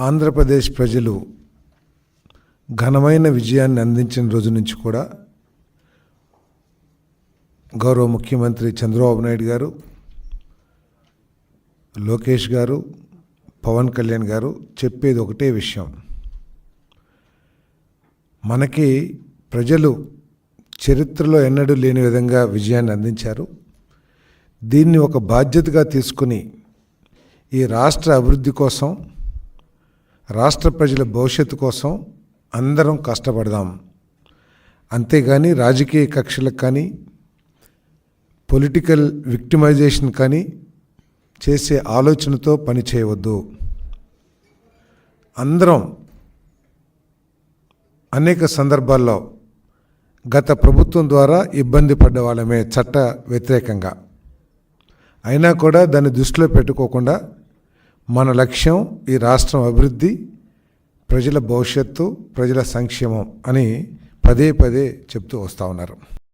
ఆంధ్రప్రదేశ్ ప్రజలు ఘనమైన విజయాన్ని అందించిన రోజు నుంచి కూడా గౌరవ ముఖ్యమంత్రి చంద్రబాబు నాయుడు గారు లోకేష్ గారు పవన్ కళ్యాణ్ గారు చెప్పేది ఒకటే విషయం. మనకి ప్రజలు చరిత్రలో ఎన్నడూ లేని విధంగా విజయాన్ని అందించారు. దీన్ని ఒక బాధ్యతగా తీసుకుని ఈ రాష్ట్ర అభివృద్ధి కోసం రాష్ట్ర ప్రజల భవిష్యత్తు కోసం అందరం కష్టపడదాం. అంతేగాని రాజకీయ కక్షలకు కానీ పొలిటికల్ విక్టిమైజేషన్ కానీ చేసే ఆలోచనతో పని చేయవద్దు. అందరం అనేక సందర్భాల్లో గత ప్రభుత్వం ద్వారా ఇబ్బంది పడ్డ వాళ్ళమే చట్ట వ్యతిరేకంగా. అయినా కూడా దాన్ని దృష్టిలో పెట్టుకోకుండా మన లక్ష్యం ఈ రాష్ట్రం అభివృద్ధి ప్రజల భవిష్యత్తు ప్రజల సంక్షేమం అని పదే పదే చెప్తూ వస్తూ ఉన్నారు.